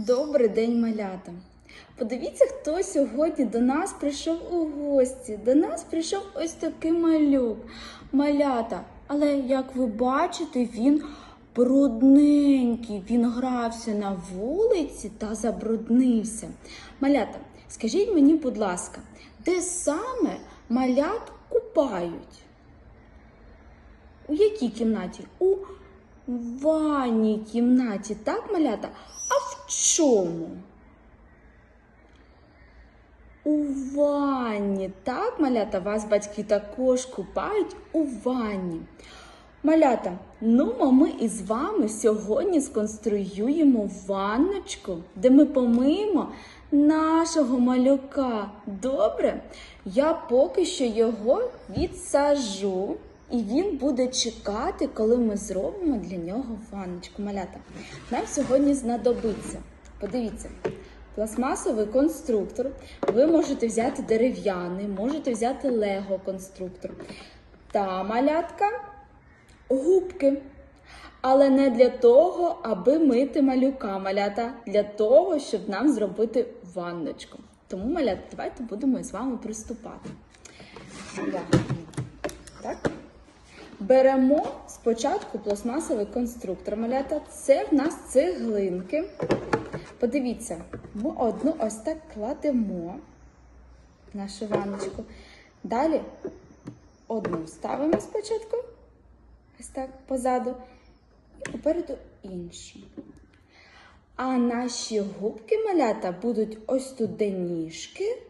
Добрий день, малята! Подивіться, хто сьогодні до нас прийшов у гості. До нас прийшов ось такий малюк. Малята. Але як ви бачите, він брудненький. Він грався на вулиці та забруднився. Малята, скажіть мені, будь ласка, де саме малят купають? У якій кімнаті? У ванній кімнаті, так, малята? А в чому? У ванні, так, малята, вас батьки також купають у ванні. Малята, ну а ми із вами сьогодні сконструюємо ванночку, де ми помиємо нашого малюка. Добре? Я поки що його відсажу, і він буде чекати, коли ми зробимо для нього ванночку. Малята, нам сьогодні знадобиться. Подивіться. Пластмасовий конструктор. Ви можете взяти дерев'яний, можете взяти лего конструктор. Та малятка губки. Але не для того, аби мити малюка, малята, для того, щоб нам зробити ванночку. Тому, малята, давайте будемо з вами приступати. Так. Беремо спочатку пластмасовий конструктор, малята. Це в нас цеглинки. Подивіться, ми одну ось так кладемо нашу ванночку. Далі одну ставимо спочатку, ось так позаду, і попереду іншу. А наші губки малята будуть ось тут, де ніжки,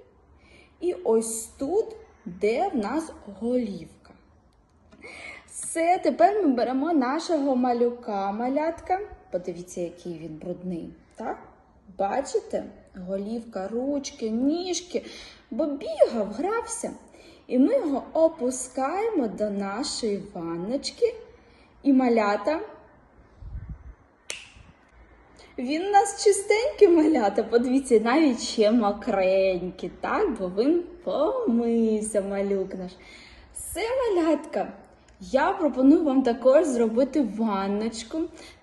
і ось тут, де в нас голівка. Все, тепер ми беремо нашого малюка, малятка. Подивіться, який він брудний. Так? Бачите? Голівка, ручки, ніжки, бо бігав, грався. І ми його опускаємо до нашої ванночки і малята. Він у нас чистенький малята, подивіться, навіть ще мокренький, так? Бо він помився, малюк наш. Все, малятка. Я пропоную вам також зробити ванночку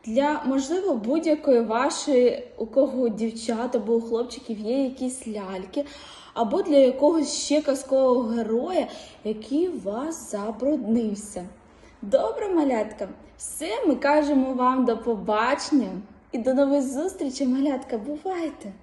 для, можливо, будь-якої вашої, у кого дівчат або у хлопчиків є якісь ляльки, або для якогось ще казкового героя, який вас забруднився. Добре, малятка, все, ми кажемо вам до побачення і до нових зустрічей, малятка. Бувайте!